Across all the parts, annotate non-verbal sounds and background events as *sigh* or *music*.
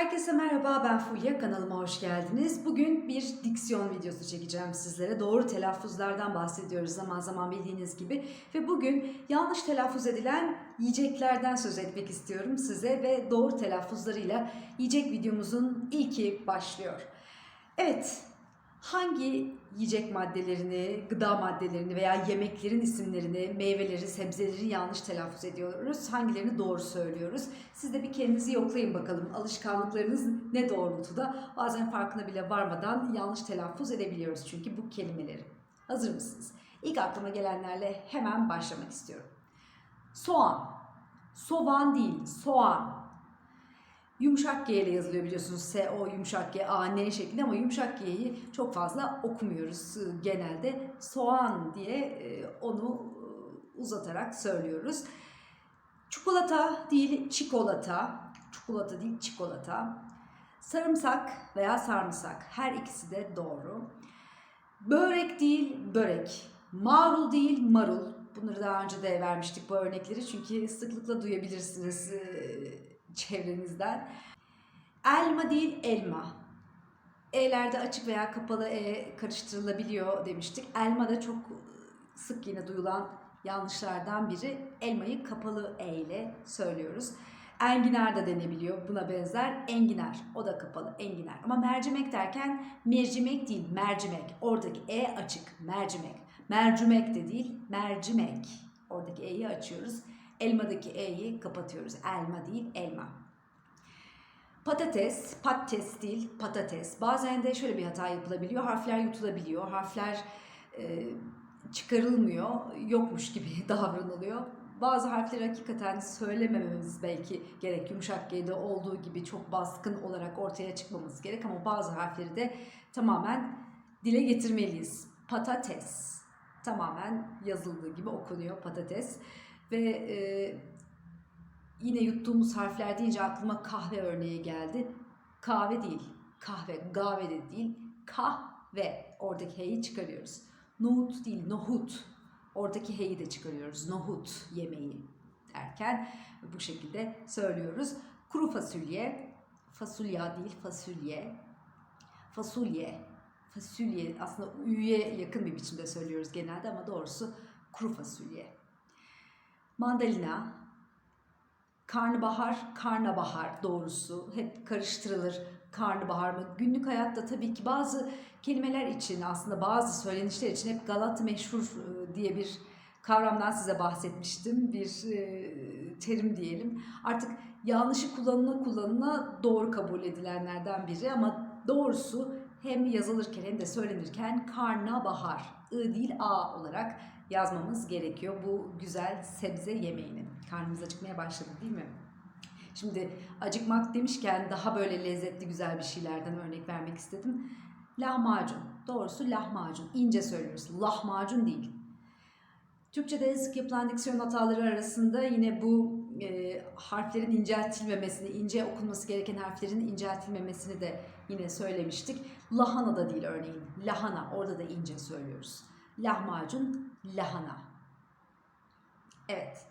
Herkese merhaba ben Fulya kanalıma hoş geldiniz. Bugün bir diksiyon videosu çekeceğim sizlere. Doğru telaffuzlardan bahsediyoruz zaman zaman bildiğiniz gibi. Ve bugün yanlış telaffuz edilen yiyeceklerden söz etmek istiyorum size ve doğru telaffuzlarıyla yiyecek videomuzun ilki başlıyor. Evet, hangi yiyecek maddelerini, gıda maddelerini veya yemeklerin isimlerini, meyveleri, sebzeleri yanlış telaffuz ediyoruz? Hangilerini doğru söylüyoruz? Siz de bir kendinizi yoklayın bakalım. Alışkanlıklarınız ne doğrultuda? Bazen farkına bile varmadan yanlış telaffuz edebiliyoruz çünkü bu kelimeleri. Hazır mısınız? İlk aklıma gelenlerle hemen başlamak istiyorum. Soğan. Soğan değil, soğan. Yumuşak G ile yazılıyor biliyorsunuz. S, O, yumuşak G, A, N şeklinde ama yumuşak G'yi çok fazla okumuyoruz genelde. Soğan diye e, onu e, uzatarak söylüyoruz. Çikolata değil, çikolata. Çikolata değil, çikolata. Sarımsak veya sarımsak. Her ikisi de doğru. Börek değil, börek. Marul değil, marul. Bunları daha önce de vermiştik bu örnekleri çünkü sıklıkla duyabilirsiniz e, çevrenizden. Elma değil, elma. E'lerde açık veya kapalı E karıştırılabiliyor demiştik. Elma da çok sık yine duyulan yanlışlardan biri. Elmayı kapalı E ile söylüyoruz. Enginar da denebiliyor buna benzer. Enginar o da kapalı enginar. Ama mercimek derken mercimek değil mercimek. Oradaki E açık mercimek. Mercimek de değil mercimek. Oradaki E'yi açıyoruz. Elmadaki E'yi kapatıyoruz. Elma değil elma. Patates, patates değil patates. Bazen de şöyle bir hata yapılabiliyor. Harfler yutulabiliyor. Harfler e, çıkarılmıyor. Yokmuş gibi *laughs* davranılıyor. Bazı harfleri hakikaten söylemememiz belki gerek. Yumuşak G'de olduğu gibi çok baskın olarak ortaya çıkmamız gerek. Ama bazı harfleri de tamamen dile getirmeliyiz. Patates. Tamamen yazıldığı gibi okunuyor patates. Ve e, yine yuttuğumuz harfler deyince aklıma kahve örneği geldi. Kahve değil, kahve, gave de değil, kahve. Oradaki heyi çıkarıyoruz. Nohut değil, nohut. Oradaki heyi de çıkarıyoruz. Nohut yemeği derken bu şekilde söylüyoruz. Kuru fasulye, fasulya değil, fasulye. Fasulye, fasulye aslında üye yakın bir biçimde söylüyoruz genelde ama doğrusu kuru fasulye. Mandalina, karnabahar, karnabahar doğrusu hep karıştırılır. Karnabahar mı? Günlük hayatta tabii ki bazı kelimeler için aslında bazı söylenişler için hep Galat meşhur e, diye bir kavramdan size bahsetmiştim. Bir e, terim diyelim. Artık yanlışı kullanına kullanına doğru kabul edilenlerden biri ama doğrusu hem yazılırken hem de söylenirken karnabahar, I değil A olarak yazmamız gerekiyor bu güzel sebze yemeğini. Karnımız acıkmaya başladı değil mi? Şimdi acıkmak demişken daha böyle lezzetli güzel bir şeylerden örnek vermek istedim. Lahmacun. Doğrusu lahmacun. İnce söylüyoruz. Lahmacun değil. Türkçe'de sık yapılan diksiyon hataları arasında yine bu e, harflerin inceltilmemesini, ince okunması gereken harflerin inceltilmemesini de yine söylemiştik. Lahana da değil örneğin. Lahana. Orada da ince söylüyoruz. Lahmacun, lahana. Evet.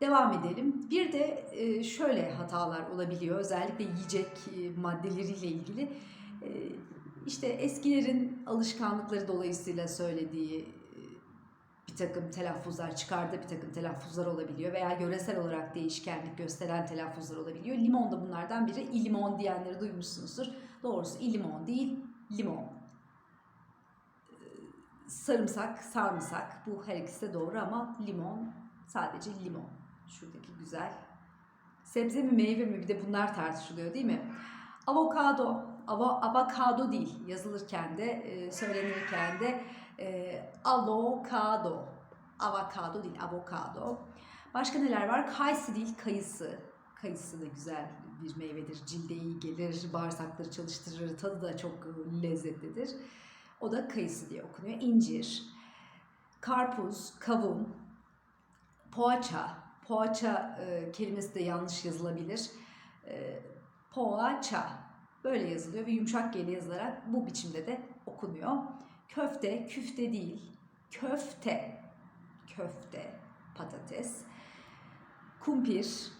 Devam edelim. Bir de e, şöyle hatalar olabiliyor. Özellikle yiyecek e, maddeleriyle ilgili. E, işte eskilerin alışkanlıkları dolayısıyla söylediği bir takım telaffuzlar, çıkardığı bir takım telaffuzlar olabiliyor veya yöresel olarak değişkenlik gösteren telaffuzlar olabiliyor. Limon da bunlardan biri. İlimon diyenleri duymuşsunuzdur. Doğrusu ilimon değil, limon. Sarımsak, sarımsak. Bu her ikisi de doğru ama limon sadece limon. Şuradaki güzel. Sebze mi meyve mi bir de bunlar tartışılıyor değil mi? Avokado. Avo, avokado değil. Yazılırken de e, söylenirken de e, avokado. Avokado değil avokado. Başka neler var? Kayısı değil kayısı. Kayısı da güzel bir meyvedir. Cilde iyi gelir, bağırsakları çalıştırır, tadı da çok lezzetlidir. O da kayısı diye okunuyor. İncir, karpuz, kavun, poğaça. Poğaça e, kelimesi de yanlış yazılabilir. E, poğaça böyle yazılıyor ve yumuşak geli yazılarak bu biçimde de okunuyor. Köfte, küfte değil. Köfte, köfte, patates. Kumpir,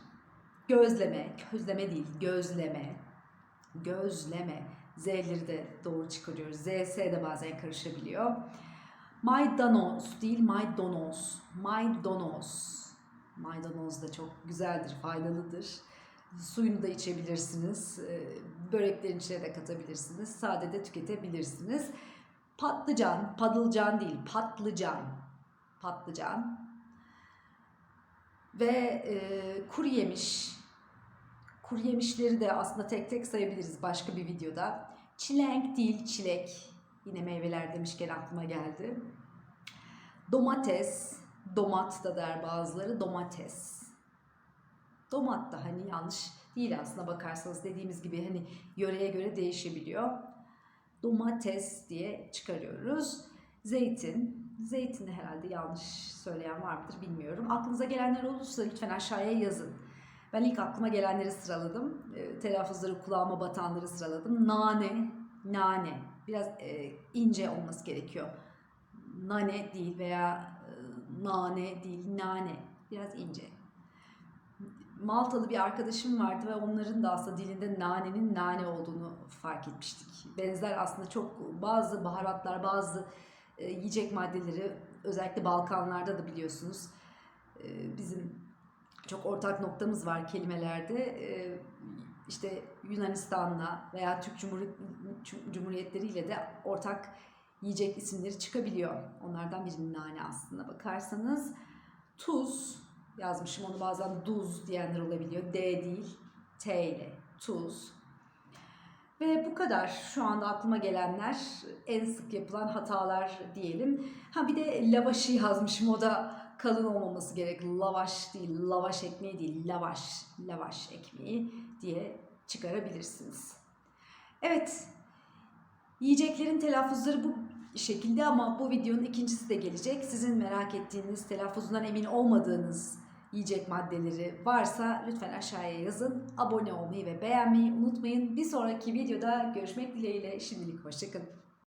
gözleme, közleme değil, gözleme. gözleme. Z'leri de doğru çıkarıyoruz. ZS de bazen karışabiliyor. Maydanoz değil maydanoz. Maydanoz. Maydanoz da çok güzeldir, faydalıdır. Suyunu da içebilirsiniz. Ee, Böreklerin içine de katabilirsiniz. Sade de tüketebilirsiniz. Patlıcan, padılcan değil, patlıcan. Patlıcan. Ve e, kuru yemiş. Kuru yemişleri de aslında tek tek sayabiliriz başka bir videoda. Çilenk değil, çilek. Yine meyveler demişken aklıma geldi. Domates, domat da der bazıları, domates. Domat da hani yanlış değil aslında bakarsanız dediğimiz gibi hani yöreye göre değişebiliyor. Domates diye çıkarıyoruz. Zeytin, zeytini herhalde yanlış söyleyen var mıdır bilmiyorum. Aklınıza gelenler olursa lütfen aşağıya yazın. Ben ilk aklıma gelenleri sıraladım. E, telaffuzları kulağıma batanları sıraladım. Nane, nane. Biraz e, ince olması gerekiyor. Nane değil veya e, nane değil, nane. Biraz ince. Maltalı bir arkadaşım vardı ve onların da aslında dilinde nanenin nane olduğunu fark etmiştik. Benzer aslında çok bazı baharatlar, bazı e, yiyecek maddeleri özellikle Balkanlarda da biliyorsunuz çok ortak noktamız var kelimelerde. E, işte Yunanistan'la veya Türk Cumhuriyet, Cumhuriyetleriyle de ortak yiyecek isimleri çıkabiliyor. Onlardan biri nane aslında bakarsanız. Tuz yazmışım onu bazen duz diyenler olabiliyor. D değil, T ile tuz. Ve bu kadar şu anda aklıma gelenler en sık yapılan hatalar diyelim. Ha bir de lavaşı yazmışım o da kalın olmaması gerek. Lavaş değil, lavaş ekmeği değil, lavaş, lavaş ekmeği diye çıkarabilirsiniz. Evet, yiyeceklerin telaffuzları bu şekilde ama bu videonun ikincisi de gelecek. Sizin merak ettiğiniz, telaffuzundan emin olmadığınız yiyecek maddeleri varsa lütfen aşağıya yazın. Abone olmayı ve beğenmeyi unutmayın. Bir sonraki videoda görüşmek dileğiyle. Şimdilik hoşçakalın.